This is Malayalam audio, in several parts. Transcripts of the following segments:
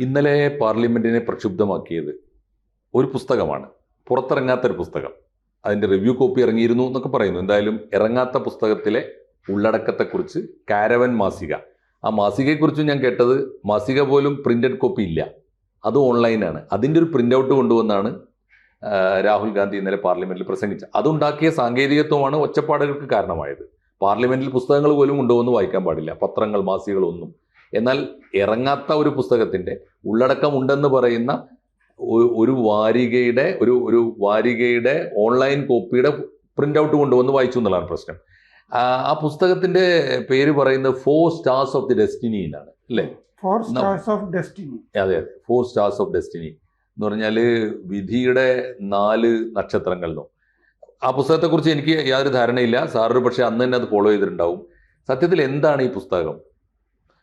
ഇന്നലെ പാർലമെന്റിനെ പ്രക്ഷുബ്ധമാക്കിയത് ഒരു പുസ്തകമാണ്. പുറത്തിറങ്ങാത്തൊരു പുസ്തകം. അതിന്റെ റിവ്യൂ കോപ്പി ഇറങ്ങിയിരുന്നു എന്നൊക്കെ പറയുന്നു. എന്തായാലും ഇറങ്ങാത്ത പുസ്തകത്തിലെ ഉള്ളടക്കത്തെക്കുറിച്ച് കാരവൻ മാസിക. ആ മാസികയെക്കുറിച്ചും ഞാൻ കേട്ടത് മാസിക പോലും പ്രിന്റഡ് കോപ്പി ഇല്ല. അത് ഓൺലൈനാണ്. അതിന്റെ ഒരു പ്രിന്റ് ഔട്ട് കൊണ്ടുവന്നാണ് രാഹുൽ ഗാന്ധി ഇന്നലെ പാർലമെന്റിൽ പ്രസംഗിച്ചത്. അതുണ്ടാക്കിയ സാങ്കേതികത്വമാണ് ഒച്ചപ്പാടുകൾക്ക് കാരണമായത്. പാർലമെന്റിൽ പുസ്തകങ്ങൾ പോലും കൊണ്ടുവന്ന് വായിക്കാൻ പാടില്ല. പത്രങ്ങൾ മാസികകൾ ഒന്നും എന്നാൽ ഇറങ്ങാത്ത ഒരു പുസ്തകത്തിന്റെ ഉള്ളടക്കം ഉണ്ടെന്ന് പറയുന്ന ഒരു വാരികയുടെ ഒരു ഒരു വാരികയുടെ ഓൺലൈൻ കോപ്പിയുടെ പ്രിന്റ് ഔട്ട് കൊണ്ടുവന്ന് വായിച്ചു എന്നുള്ളതാണ് പ്രശ്നം. ആ ആ പുസ്തകത്തിന്റെ പേര് പറയുന്നത് four stars of the destiny എന്നാണ് അല്ലേ? ഫോർ സ്റ്റാർസ് ഓഫ് ഡെസ്റ്റിനി അതെ അതെ ഫോർ സ്റ്റാർസ് ഓഫ് ഡെസ്റ്റിനി എന്ന് പറഞ്ഞാൽ വിധിയുടെ നാല് നക്ഷത്രങ്ങൾ എന്നും ആ പുസ്തകത്തെക്കുറിച്ച് എനിക്ക് യാതൊരു ധാരണയില്ല. സാറൊരു പക്ഷേ അന്ന് തന്നെ അത് ഫോളോ ചെയ്തിട്ടുണ്ടാവും. സത്യത്തിൽ എന്താണ് ഈ പുസ്തകം?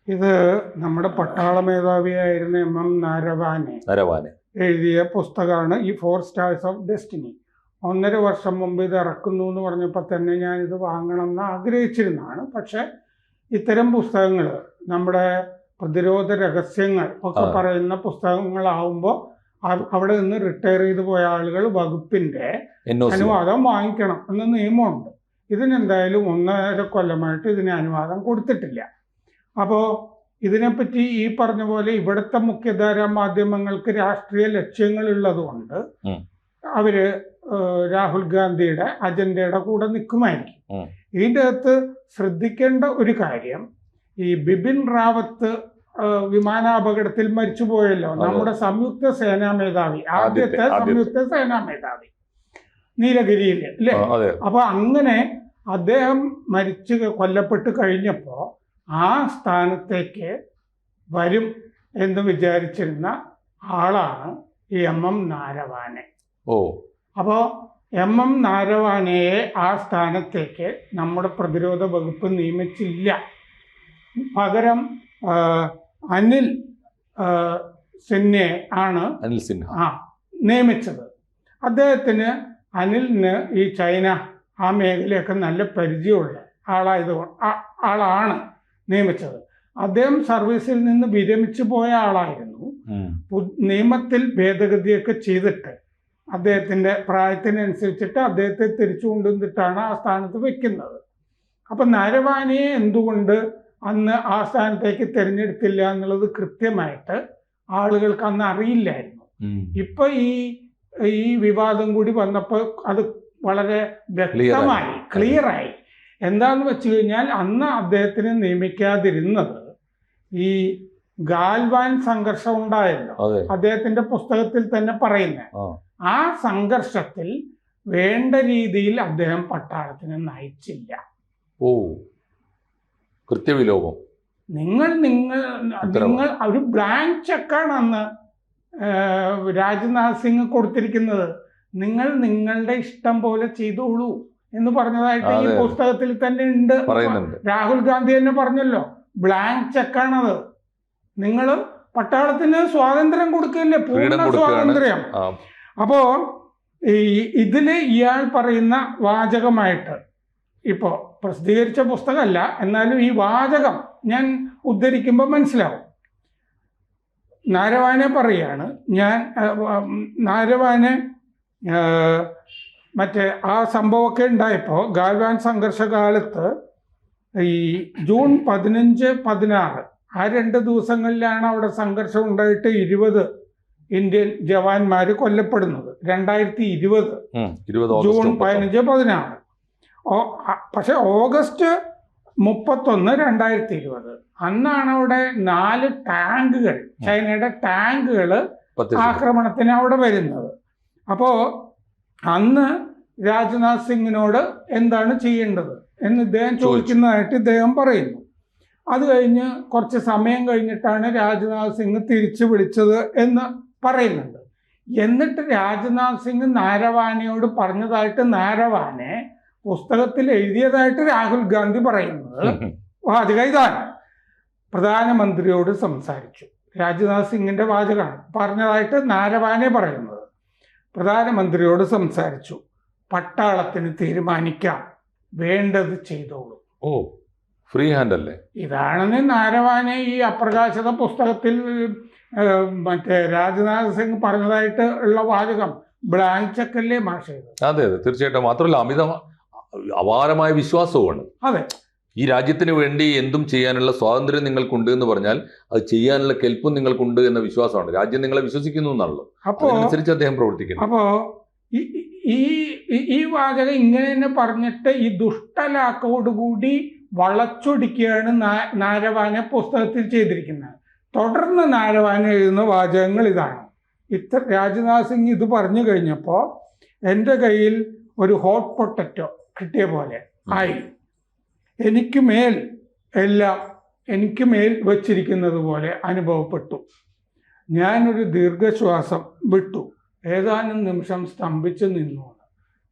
ഇത് നമ്മുടെ പട്ടാള മേധാവിയായിരുന്ന എം എം നരവാനെ നരവാനെ. എഴുതിയ പുസ്തകമാണ് ഈ ഫോർ സ്റ്റാർസ് ഓഫ് ഡെസ്റ്റിനി. ഒന്നര വർഷം മുമ്പ് ഇത് ഇറക്കുന്നു എന്ന് പറഞ്ഞപ്പോൾ തന്നെ ഞാൻ ഇത് വാങ്ങണം എന്ന് ആഗ്രഹിച്ചിരുന്നതാണ്. പക്ഷെ ഇത്തരം പുസ്തകങ്ങൾ നമ്മുടെ പ്രതിരോധ രഹസ്യങ്ങൾ ഒക്കെ പറയുന്ന പുസ്തകങ്ങളാവുമ്പോൾ അവിടെ നിന്ന് റിട്ടയർ ചെയ്തു പോയ ആളുകൾ വകുപ്പിന്റെ അനുവാദം വാങ്ങിക്കണം എന്ന നിയമമുണ്ട്. ഇതിനെന്തായാലും ഒന്നര കൊല്ലമായിട്ട് ഇതിന് അനുവാദം കൊടുത്തിട്ടില്ല. അപ്പോൾ ഇതിനെപ്പറ്റി ഈ പറഞ്ഞ പോലെ ഇവിടുത്തെ മുഖ്യധാരാ മാധ്യമങ്ങൾക്ക് രാഷ്ട്രീയ ലക്ഷ്യങ്ങളുള്ളതുകൊണ്ട് ഉള്ളതുകൊണ്ട് അവർ രാഹുൽ ഗാന്ധിയുടെ അജണ്ടയുടെ കൂടെ നിൽക്കുമായിരിക്കും. ഇതിന്റെ അകത്ത് ശ്രദ്ധിക്കേണ്ട ഒരു കാര്യം ഈ ബിപിൻ റാവത്ത് വിമാനാപകടത്തിൽ മരിച്ചുപോയല്ലോ. നമ്മുടെ സംയുക്ത സേനാ മേധാവി ആദ്യത്തെ-. സംയുക്ത സേനാ മേധാവി നീലഗിരിയിൽ അല്ലേ? അപ്പൊ അങ്ങനെ അദ്ദേഹം മരിച്ചു കൊല്ലപ്പെട്ട് കഴിഞ്ഞപ്പോ ആ സ്ഥാനത്തേക്ക് വരും എന്ന് വിചാരിച്ചിരുന്ന ആളാണ് ഈ എം എം നാരവാനെ. ഓ. അപ്പോ എം എം നാരവാനയെ ആ സ്ഥാനത്തേക്ക് നമ്മുടെ പ്രതിരോധ വകുപ്പ് നിയമിച്ചില്ല. പകരം അനിൽ സിന്നെ ആണ് അനിൽ സിൻഹ. ആ നിയമിച്ചത്. അദ്ദേഹത്തിന് അനിലിന് ഈ ചൈന ആ മേഖലയൊക്കെ നല്ല പരിചയമുള്ള ആളായത് ആളാണ്. നിയമിച്ചത്. അദ്ദേഹം സർവീസിൽ നിന്ന് വിരമിച്ചു പോയ ആളായിരുന്നു. നിയമത്തിൽ ഭേദഗതിയൊക്കെ ചെയ്തിട്ട് അദ്ദേഹത്തിന്റെ പ്രായത്തിനനുസരിച്ചിട്ട് അദ്ദേഹത്തെ തിരിച്ചു കൊണ്ടുവന്നിട്ടാണ് ആ സ്ഥാനത്ത് വെക്കുന്നത്. അപ്പം നരവാനിയെ എന്തുകൊണ്ട് അന്ന് ആ സ്ഥാനത്തേക്ക് തിരഞ്ഞെടുത്തില്ല എന്നുള്ളത് കൃത്യമായിട്ട് ആളുകൾക്ക് അന്ന് അറിയില്ലായിരുന്നു. ഇപ്പൊ ഈ ഈ വിവാദം കൂടി വന്നപ്പോൾ അത് വളരെ വ്യക്തമായി ക്ലിയറായി എന്താന്ന് വെച്ച് കഴിഞ്ഞാൽ അന്ന് അദ്ദേഹത്തിനെ നിയമിക്കാതിരുന്നത് ഈ ഗാൽവാൻ സംഘർഷം ഉണ്ടായല്ലോ. അദ്ദേഹത്തിന്റെ പുസ്തകത്തിൽ തന്നെ പറയുന്നത് ആ. ആ സംഘർഷത്തിൽ വേണ്ട രീതിയിൽ അദ്ദേഹം പട്ടാളത്തിനെ നയിച്ചില്ല. ഓ. കൃത്യവിലോകം നിങ്ങൾ നിങ്ങൾ നിങ്ങൾ ഒരു ബ്ലാങ്ക് ചെക്കാണ് അന്ന് രാജ്നാഥ് സിംഗ് കൊടുത്തിരിക്കുന്നത്. നിങ്ങൾ നിങ്ങളുടെ ഇഷ്ടം പോലെ ചെയ്തോളൂ. എന്ന് പറഞ്ഞതായിട്ട് ഈ പുസ്തകത്തിൽ തന്നെ ഉണ്ട്. രാഹുൽ ഗാന്ധി തന്നെ പറഞ്ഞല്ലോ ബ്ലാങ്ക് ചെക്കാണത് നിങ്ങൾ പട്ടാളത്തിന് സ്വാതന്ത്ര്യം കൊടുക്കില്ലേ പൂർണ സ്വാതന്ത്ര്യം. അപ്പോ ഈ ഇതിൽ ഇയാൾ പറയുന്ന വാചകമായിട്ട് ഇപ്പോ പ്രസിദ്ധീകരിച്ച പുസ്തകമല്ല എന്നാലും ഈ വാചകം ഞാൻ ഉദ്ധരിക്കുമ്പോൾ മനസ്സിലാവും. നാരവാനെ പറയാണ് ഞാൻ നാരവാനെ മറ്റേ ആ സംഭവമൊക്കെ ഉണ്ടായപ്പോൾ ഗാൽവാൻ സംഘർഷകാലത്ത് ഈ ജൂൺ പതിനഞ്ച് പതിനാറ് ആ രണ്ട് ദിവസങ്ങളിലാണ് അവിടെ സംഘർഷം ഉണ്ടായിട്ട് ഇരുപത് ഇന്ത്യൻ ജവാന്മാർ കൊല്ലപ്പെടുന്നത്. രണ്ടായിരത്തി ഇരുപത്. ജൂൺ. പതിനഞ്ച് പതിനാറ്. ഓ പക്ഷെ ഓഗസ്റ്റ് മുപ്പത്തൊന്ന് രണ്ടായിരത്തി ഇരുപത്. അന്നാണ് അവിടെ നാല് ടാങ്കുകൾ ചൈനയുടെ ടാങ്കുകൾ ആക്രമണത്തിന് അവിടെ വരുന്നത്. അപ്പോൾ അന്ന് രാജ്നാഥ് സിംഗിനോട് എന്താണ് ചെയ്യേണ്ടത്? എന്ന് ഇദ്ദേഹം. ചോദിക്കുന്നതായിട്ട് ഇദ്ദേഹം പറയുന്നു. അത് കഴിഞ്ഞ് കുറച്ച് സമയം കഴിഞ്ഞിട്ടാണ് രാജ്നാഥ് സിംഗ് തിരിച്ചു വിളിച്ചത് എന്ന് പറയുന്നുണ്ട്. എന്നിട്ട് രാജ്നാഥ് സിംഗ് നാരവാനയോട് പറഞ്ഞതായിട്ട് നാരവാനെ പുസ്തകത്തിൽ എഴുതിയതായിട്ട് രാഹുൽ ഗാന്ധി പറയുന്നത് വാചക ഇതാണ്. പ്രധാനമന്ത്രിയോട് സംസാരിച്ചു. രാജ്നാഥ് സിംഗിന്റെ വാചകമാണ്. പറഞ്ഞതായിട്ട് നാരവാനെ പറയുന്നത്. പ്രധാനമന്ത്രിയോട് സംസാരിച്ചു. പട്ടാളത്തിന് തീരുമാനിക്കാം. വേണ്ടത് ചെയ്തോളൂ. ഓ ഫ്രീ ഹാൻഡ് അല്ലേ? ഇതാണെന്ന് നാരവാനെ ഈ അപ്രകാശിത പുസ്തകത്തിൽ മറ്റേ രാജ്നാഥ് സിംഗ് പറഞ്ഞതായിട്ട് ഉള്ള വാചകം. ബ്ലാങ്ക് ചെക്കല്ലേ മാഷ് അതെ അതെ തീർച്ചയായിട്ടും. മാത്രമല്ല അമിതമായ അപാരമായ വിശ്വാസവുമാണ്. അതെ. ഈ രാജ്യത്തിന് വേണ്ടി എന്തും ചെയ്യാനുള്ള സ്വാതന്ത്ര്യം നിങ്ങൾക്കുണ്ട് എന്ന് പറഞ്ഞാൽ അത് ചെയ്യാനുള്ള കെൽപ്പും നിങ്ങൾക്കുണ്ട് എന്ന വിശ്വാസമാണ്. രാജ്യം നിങ്ങളെ വിശ്വസിക്കുന്നു എന്നാണല്ലോ. അപ്പോ അതിനനുസരിച്ച് അദ്ദേഹം പ്രവർത്തിക്കുന്നു അപ്പോ ഈ ഈ വാചകം ഇങ്ങനെ തന്നെ പറഞ്ഞിട്ട് ഈ ദുഷ്ടലാക്കോടുകൂടി വളച്ചൊടിക്കുകയാണ് നാരവാന പുസ്തകത്തിൽ ചെയ്തിരിക്കുന്നത്. തുടർന്ന് നാരവാന എഴുതുന്ന വാചകങ്ങൾ ഇതാണ്. ഇത്ര രാജ്നാഥ് സിംഗ് ഇത് പറഞ്ഞു കഴിഞ്ഞപ്പോൾ എന്റെ കയ്യിൽ ഒരു ഹോട്ട് പൊട്ടറ്റോ കിട്ടിയ പോലെ ആയി. എനിക്ക് മേൽ എല്ലാം എനിക്ക് മേൽ വച്ചിരിക്കുന്നത് പോലെ അനുഭവപ്പെട്ടു. ഞാനൊരു ദീർഘശ്വാസം വിട്ടു. ഏതാനും നിമിഷം സ്തംഭിച്ചു നിന്നു.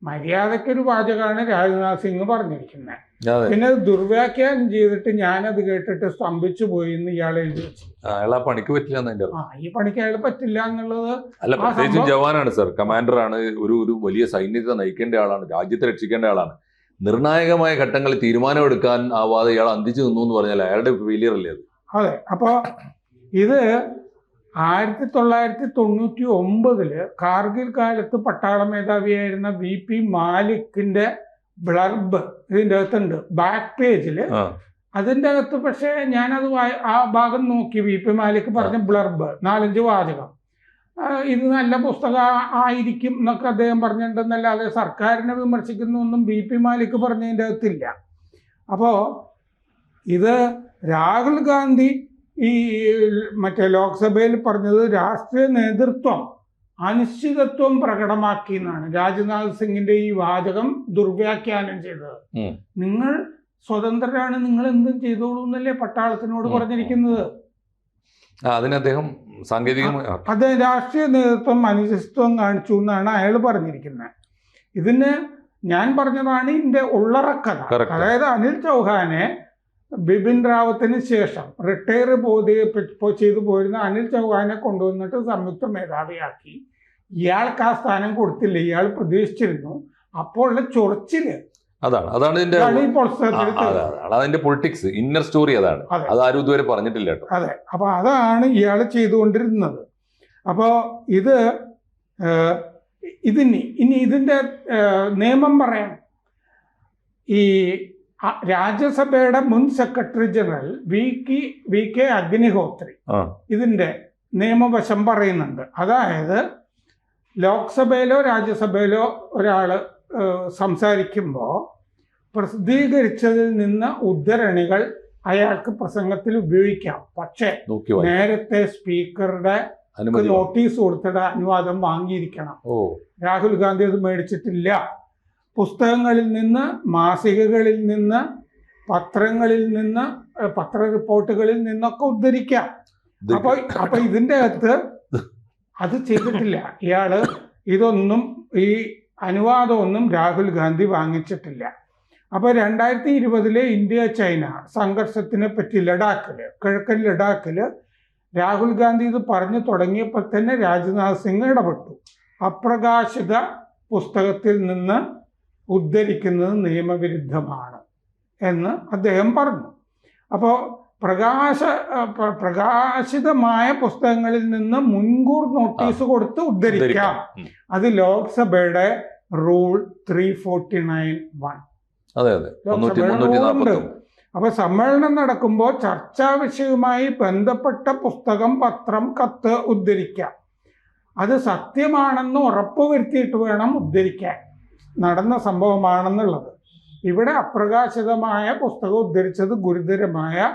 മര്യാദക്കൊരു വാചകമാണ് രാജ്നാഥ് സിംഗ് പറഞ്ഞിരിക്കുന്നത് പിന്നെ ദുർവ്യാഖ്യാനം ചെയ്തിട്ട് ഞാനത് കേട്ടിട്ട് സ്തംഭിച്ചു പോയി എന്ന് ഇയാൾ എഴുതി വെച്ചു. പണിക്ക് പറ്റില്ല ഈ പണിക്ക് അയാൾ പറ്റില്ല എന്നുള്ളത് അല്ല പ്രത്യേകിച്ചും ജവാനാണ് സർ. കമാൻഡറാണ് ഒരു ഒരു വലിയ സൈന്യത്തെ നയിക്കേണ്ട ആളാണ് രാജ്യത്തെ രക്ഷിക്കേണ്ട ആളാണ്. നിർണായകമായ ഘട്ടങ്ങളിൽ തീരുമാനമെടുക്കാൻ ആവാതെ ഇയാൾ അന്തിച്ചു നിന്നു എന്ന് പറഞ്ഞാൽ അയാളുടെ ഫെയിലിയർ അല്ലേ അത്? അതെ. അപ്പോൾ ഇത് ആയിരത്തി തൊള്ളായിരത്തി തൊണ്ണൂറ്റി ഒമ്പതിൽ കാർഗിൽ കാലത്ത് പട്ടാള മേധാവിയായിരുന്ന വി പി മാലിക്കിന്റെ ബ്ലർബ് ഇതിന്റെ അകത്തുണ്ട്. ബാക്ക് പേജിൽ അതിന്റെ അതിന്റെ അകത്ത് പക്ഷേ ഞാനത് ആ ഭാഗം നോക്കി വി പി മാലിക് പറഞ്ഞ ബ്ലർബ് നാലഞ്ച് വാചകം. ഇത് നല്ല പുസ്തകം ആയിരിക്കും എന്നൊക്കെ അദ്ദേഹം പറഞ്ഞിട്ടുണ്ടെന്നല്ലാതെ സർക്കാരിനെ വിമർശിക്കുന്നൊന്നും ബി പി മാലിക് പറഞ്ഞതിന്റെ അകത്തില്ല. അപ്പോൾ ഇത് രാഹുൽ ഗാന്ധി ഈ മറ്റേ ലോക്സഭയിൽ പറഞ്ഞത് രാഷ്ട്രീയ നേതൃത്വം അനിശ്ചിതത്വം പ്രകടമാക്കി എന്നാണ്. രാജ്നാഥ് സിംഗിന്റെ ഈ വാചകം ദുർവ്യാഖ്യാനം ചെയ്തത്. നിങ്ങൾ സ്വതന്ത്രരാണ് നിങ്ങൾ എന്തും ചെയ്തോളൂ എന്നല്ലേ പട്ടാളത്തിനോട്. പറഞ്ഞിരിക്കുന്നത്? അതിന് അദ്ദേഹം സാങ്കേതികമായി അത് രാഷ്ട്രീയ നേതൃത്വം മനുഷ്യത്വം കാണിച്ചു എന്നാണ് അയാൾ പറഞ്ഞിരിക്കുന്നത്. ഇതിന് ഞാൻ പറഞ്ഞതാണ് ഇതിന്റെ ഉള്ളറക്കഥ. അതായത് അനിൽ ചൗഹാനെ ബിപിൻ റാവത്തിന് ശേഷം റിട്ടയർ പോ- ചെയ്തു പോയിരുന്ന അനിൽ ചൗഹാനെ കൊണ്ടുവന്നിട്ട് സംയുക്ത മേധാവിയാക്കി. ഇയാൾക്ക് ആ സ്ഥാനം കൊടുത്തില്ല. ഇയാൾ പ്രതീക്ഷിച്ചിരുന്നു. അപ്പോൾ ഉള്ള ചൊറിച്ചിൽ അതാണ്. അതാണ് ഇതിന്റെ. അതാണ് അതിന്റെ പൊളിറ്റിക്സ് ഇന്നർ സ്റ്റോറി അതാണ്. അതെ. ആരും ഇതുവരെ പറഞ്ഞിട്ടില്ല കേട്ടോ. അതെ. അപ്പൊ അതാണ് ഇയാൾ ചെയ്തുകൊണ്ടിരുന്നത്. അപ്പോൾ ഇത് ഇതിന് ഇനി ഇതിന്റെ നിയമം പറയാം. ഈ രാജ്യസഭയുടെ മുൻ secretary general V K V K Agnihotri ഇതിന്റെ നിയമവശം പറയുന്നുണ്ട്. അതായത് ലോക്സഭയിലോ രാജ്യസഭയിലോ ഒരാൾ സംസാരിക്കുമ്പോൾ പ്രസിദ്ധീകരിച്ചതിൽ നിന്ന് ഉദ്ധരണികൾ അയാൾക്ക് പ്രസംഗത്തിൽ ഉപയോഗിക്കാം. പക്ഷേ നേരത്തെ സ്പീക്കറുടെ നോട്ടീസ് കൊടുത്തിട്ട് അനുവാദം വാങ്ങിയിരിക്കണം. രാഹുൽ ഗാന്ധി അത് മേടിച്ചിട്ടില്ല. പുസ്തകങ്ങളിൽ നിന്ന് മാസികകളിൽ നിന്ന് പത്രങ്ങളിൽ നിന്ന് പത്ര റിപ്പോർട്ടുകളിൽ നിന്നൊക്കെ ഉദ്ധരിക്കാം. അപ്പൊ അപ്പൊ ഇതിന്റെ അകത്ത് അത് ചെയ്തിട്ടില്ല. ഇയാൾ ഇതൊന്നും ഈ അനുവാദമൊന്നും രാഹുൽ ഗാന്ധി വാങ്ങിച്ചിട്ടില്ല. അപ്പോൾ രണ്ടായിരത്തി ഇരുപതിലെ ഇന്ത്യ ചൈന സംഘർഷത്തിനെ പറ്റി ലഡാക്കിൽ കിഴക്കൻ ലഡാക്കിൽ രാഹുൽ ഗാന്ധി ഇത് പറഞ്ഞു തുടങ്ങിയപ്പോൾ തന്നെ രാജ്നാഥ് സിംഗ് ഇടപെട്ടു. അപ്രകാശിത പുസ്തകത്തിൽ നിന്ന് ഉദ്ധരിക്കുന്നത് നിയമവിരുദ്ധമാണ് എന്ന് അദ്ദേഹം പറഞ്ഞു. അപ്പോൾ പ്രകാശ പ്രകാശിതമായ പുസ്തകങ്ങളിൽ നിന്ന് മുൻകൂർ നോട്ടീസ് കൊടുത്ത് ഉദ്ധരിക്കാം. അത് ലോക്സഭയുടെ rule three forty nine one. അപ്പൊ സമ്മേളനം നടക്കുമ്പോൾ ചർച്ചാ വിഷയവുമായി ബന്ധപ്പെട്ട പുസ്തകം പത്രം കത്ത് ഉദ്ധരിക്കാം. അത് സത്യമാണെന്ന് ഉറപ്പുവരുത്തിയിട്ട് വേണം ഉദ്ധരിക്കാൻ. നടന്ന സംഭവമാണെന്നുള്ളത്. ഇവിടെ അപ്രകാശിതമായ പുസ്തകം ഉദ്ധരിച്ചത് ഗുരുതരമായ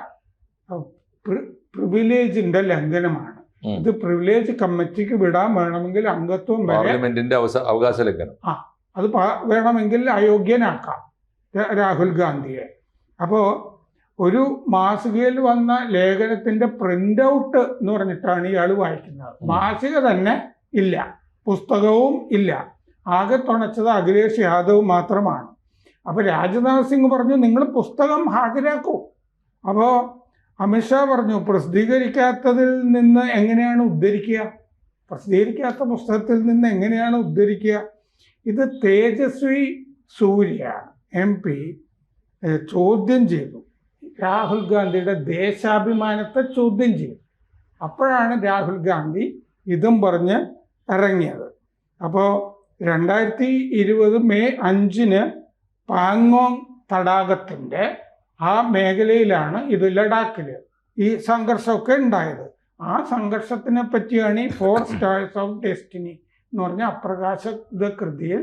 പ്രിവിലേജിന്റെ ലംഘനമാണ്. ഇത് പ്രിവിലേജ് കമ്മിറ്റിക്ക് വിടാൻ വേണമെങ്കിൽ അംഗത്വം പാർലമെന്റിന്റെ അവകാശ ലംഘനം. ആ അത് വേണമെങ്കിൽ അയോഗ്യനാക്കാം രാഹുൽ ഗാന്ധിയെ. അപ്പോൾ ഒരു മാസികയിൽ വന്ന ലേഖനത്തിന്റെ പ്രിന്റ് ഔട്ട് എന്ന് പറഞ്ഞിട്ടാണ് ഇയാൾ വായിക്കുന്നത്. മാസിക തന്നെ ഇല്ല പുസ്തകവും ഇല്ല. ആകെ തുണച്ചത് അഖിലേഷ് യാദവ് മാത്രമാണ്. അപ്പൊ രാജ്നാഥ് സിംഗ് പറഞ്ഞു നിങ്ങൾ പുസ്തകം ഹാജരാക്കൂ. അപ്പോൾ അമിത്ഷാ പറഞ്ഞു പ്രസിദ്ധീകരിക്കാത്തതിൽ നിന്ന് എങ്ങനെയാണ് ഉദ്ധരിക്കുക? പ്രസിദ്ധീകരിക്കാത്ത പുസ്തകത്തിൽ നിന്ന് എങ്ങനെയാണ് ഉദ്ധരിക്കുക? ഇത് തേജസ്വി സൂര്യ എം പി ചോദ്യം ചെയ്തു. രാഹുൽ ഗാന്ധിയുടെ ദേശാഭിമാനത്തെ ചോദ്യം ചെയ്തു. അപ്പോഴാണ് രാഹുൽ ഗാന്ധി ഇതും പറഞ്ഞ് ഇറങ്ങിയത്. അപ്പോൾ രണ്ടായിരത്തി ഇരുപത് മെയ് അഞ്ചിന് പാങ്ങോങ് തടാകത്തിന്റെ ആ മേഖലയിലാണ് ഇത് ലഡാക്കിൽ ഈ സംഘർഷമൊക്കെ ഉണ്ടായത്. ആ സംഘർഷത്തിനെ പറ്റിയാണ് ഈ ഫോർ സ്റ്റാഴ്സ് ഓഫ് ഡെസ്റ്റിനി എന്ന് പറഞ്ഞ അപ്രകാശിത കൃതിയിൽ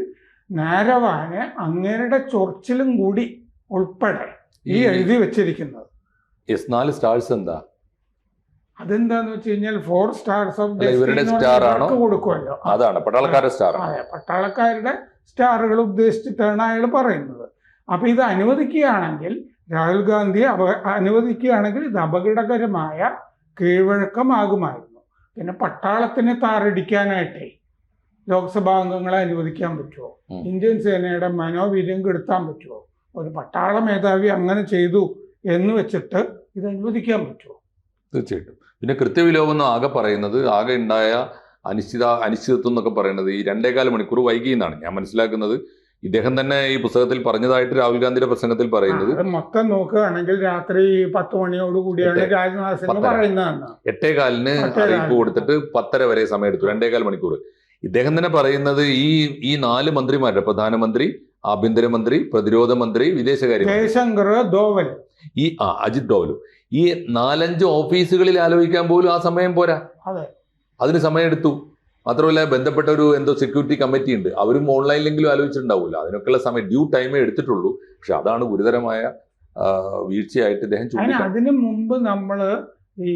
നാരവാനെ അങ്ങേരുടെ ചൊറിച്ചിലും കൂടി ഉൾപ്പെടെ ഈ എഴുതി വെച്ചിരിക്കുന്നത്. നാല് സ്റ്റാർസ് എന്താ? അതെന്താന്ന് വെച്ച് കഴിഞ്ഞാൽ ഫോർ സ്റ്റാർസ് ഓഫ് ഡെസ്റ്റിനി ഇവരുടെ star ആണോ? കൊടുക്കുമല്ലോ. അതാണ് പട്ടാളക്കാരുടെ സ്റ്റാർ അതെ പട്ടാളക്കാരുടെ സ്റ്റാറുകൾ ഉദ്ദേശിച്ചിട്ടാണ് അയാൾ പറയുന്നത്. അപ്പൊ ഇത് അനുവദിക്കുകയാണെങ്കിൽ രാഹുൽ ഗാന്ധി അപ അനുവദിക്കുകയാണെങ്കിൽ ഇത് അപകടകരമായ കീഴ്വഴക്കമാകുമായിരുന്നു. പിന്നെ പട്ടാളത്തിന് താറടിക്കാനായിട്ടേ ലോക്സഭാ അംഗങ്ങളെ അനുവദിക്കാൻ പറ്റുമോ ഇന്ത്യൻ സേനയുടെ മനോവീര്യം കെടുത്താൻ പറ്റുമോ ഒരു പട്ടാള മേധാവി അങ്ങനെ ചെയ്തു എന്ന് വെച്ചിട്ട് ഇത് അനുവദിക്കാൻ പറ്റുമോ തീർച്ചയായിട്ടും. പിന്നെ കൃത്യവിലോപം എന്ന് ആകെ പറയുന്നത് ആകെ ഉണ്ടായ അനിശ്ചിത അനിശ്ചിതത്വം എന്നൊക്കെ പറയുന്നത് ഈ രണ്ടേകാൽ മണിക്കൂർ വൈകിയെന്നാണ് ഞാൻ മനസ്സിലാക്കുന്നത് ഇദ്ദേഹം തന്നെ ഈ പുസ്തകത്തിൽ പറഞ്ഞതായിട്ട് രാഹുൽ ഗാന്ധിയുടെ പ്രസംഗത്തിൽ പറയുന്നത് മൊത്തം നോക്കുകയാണെങ്കിൽ രാത്രി പത്ത് മണിയോട് കൂടിയാണ്. രാജ്നാഥ് സിംഗ്. പറയുന്നതെന്ന് എട്ടേകാലിന്. അറിയിപ്പ് കൊടുത്തിട്ട് പത്തര വരെ സമയം എടുത്തു രണ്ടേകാൽ മണിക്കൂർ ഇദ്ദേഹം തന്നെ പറയുന്നത് ഈ ഈ നാല് മന്ത്രിമാരുടെ പ്രധാനമന്ത്രി ആഭ്യന്തരമന്ത്രി പ്രതിരോധ മന്ത്രി വിദേശകാര്യ ജയശങ്കർ ദോവൽ ഈ ആ അജിത് ഡോവലും ഈ നാലഞ്ച് ഓഫീസുകളിൽ ആലോചിക്കാൻ പോലും ആ സമയം പോരാ അതെ. അതിന് സമയം എടുത്തു മാത്രമല്ല ബന്ധപ്പെട്ട ഒരു എന്തോ സെക്യൂരിറ്റി കമ്മിറ്റി ഉണ്ട്. അവരും ഓൺലൈനിലെങ്കിലും ആലോചിച്ചിട്ടുണ്ടാവില്ല അതിനൊക്കെയുള്ള സമയം ഡ്യൂ ടൈമേ എടുത്തിട്ടുള്ളൂ. പക്ഷെ അതാണ് ഗുരുതരമായ വീഴ്ചയായിട്ട് ഇദ്ദേഹം അതിന് ചൂണ്ടിക്കാണുന്നത് അതിന് മുമ്പ് നമ്മൾ ഈ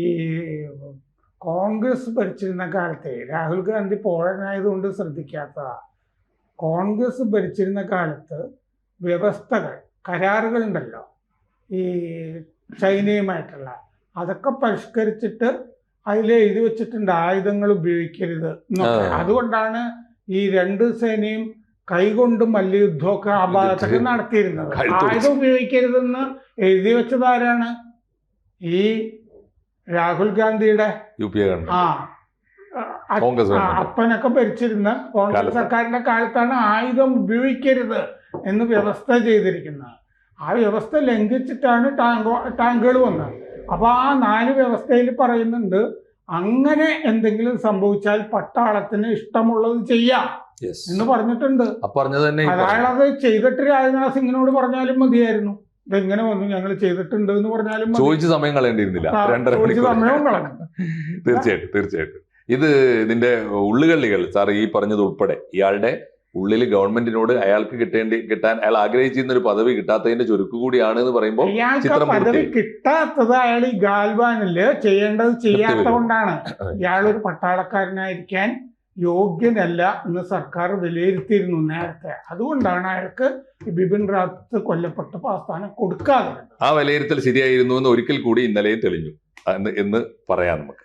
കോൺഗ്രസ് ഭരിച്ചിരുന്ന കാലത്തെ രാഹുൽ ഗാന്ധി പോഴനായതുകൊണ്ട് ശ്രദ്ധിക്കാത്തതാ. കോൺഗ്രസ് ഭരിച്ചിരുന്ന കാലത്ത് വ്യവസ്ഥകൾ കരാറുകൾ ഉണ്ടല്ലോ ഈ ചൈനയുമായിട്ടുള്ള. അതൊക്കെ പരിഷ്കരിച്ചിട്ട് അതിൽ എഴുതി വെച്ചിട്ടുണ്ട് ആയുധങ്ങൾ ഉപയോഗിക്കരുത് എന്നൊക്കെ. അതുകൊണ്ടാണ് ഈ രണ്ട് സേനയും കൈകൊണ്ട് മല്ലയുദ്ധമൊക്കെ ആ ഭാഗത്തൊക്കെ നടത്തിയിരുന്നത്. ആയുധം ഉപയോഗിക്കരുതെന്ന് എഴുതി വെച്ചത് ആരാണ്? ഈ രാഹുൽ ഗാന്ധിയുടെ ആ അപ്പനൊക്കെ ഭരിച്ചിരുന്ന കോൺഗ്രസ് സർക്കാരിന്റെ കാലത്താണ് ആയുധം ഉപയോഗിക്കരുത് എന്ന് വ്യവസ്ഥ ചെയ്തിരിക്കുന്നത്. ആ വ്യവസ്ഥ ലംഘിച്ചിട്ടാണ് ടാങ്കോ ടാങ്കുകൾ വന്നത്. അപ്പൊ ആ നാല് വ്യവസ്ഥയിൽ പറയുന്നുണ്ട് അങ്ങനെ എന്തെങ്കിലും സംഭവിച്ചാൽ പട്ടാളത്തിന് ഇഷ്ടമുള്ളത് ചെയ്യാം എന്ന് പറഞ്ഞിട്ടുണ്ട്. അയാളത് ചെയ്തിട്ട് രാജ്നാഥ് സിംഗിനോട് പറഞ്ഞാലും മതിയായിരുന്നു. ഇതെങ്ങനെ വന്നു ഞങ്ങൾ ചെയ്തിട്ടുണ്ട് എന്ന് പറഞ്ഞാലും ചോദിച്ച സമയം കളയേണ്ടിയിരുന്നില്ല. രണ്ടര സമയവും കളഞ്ഞു തീർച്ചയായിട്ടും തീർച്ചയായിട്ടും. ഇത് ഇതിന്റെ ഉള്ളുകളികൾ സാർ ഈ പറഞ്ഞത് ഉൾപ്പെടെ ഇയാളുടെ ഉള്ളിൽ ഗവൺമെന്റിനോട് അയാൾക്ക് കിട്ടേണ്ടി കിട്ടാൻ അയാൾ ആഗ്രഹിച്ചിരുന്ന ഒരു പദവി കിട്ടാത്തതിന്റെ ചുരുക്ക് കൂടിയാണ് എന്ന് പറയുമ്പോൾ ചിത്രം പദവി. കിട്ടാത്തത് അയാൾ ഈ ഗാൽവാനിൽ ചെയ്യേണ്ടത് ചെയ്യാത്ത കൊണ്ടാണ്. ഇയാളൊരു പട്ടാളക്കാരനായിരിക്കാൻ യോഗ്യനല്ല എന്ന് സർക്കാർ വിലയിരുത്തിയിരുന്നു നേരത്തെ. അതുകൊണ്ടാണ് അയാൾക്ക് ബിപിൻ റാവത്ത് കൊല്ലപ്പെട്ട സ്ഥാനം കൊടുക്കാതെ. ആ വിലയിരുത്തൽ ശരിയായിരുന്നു എന്ന് ഒരിക്കൽ കൂടി ഇന്നലെയും തെളിഞ്ഞു. എന്ന് പറയാം നമുക്ക്.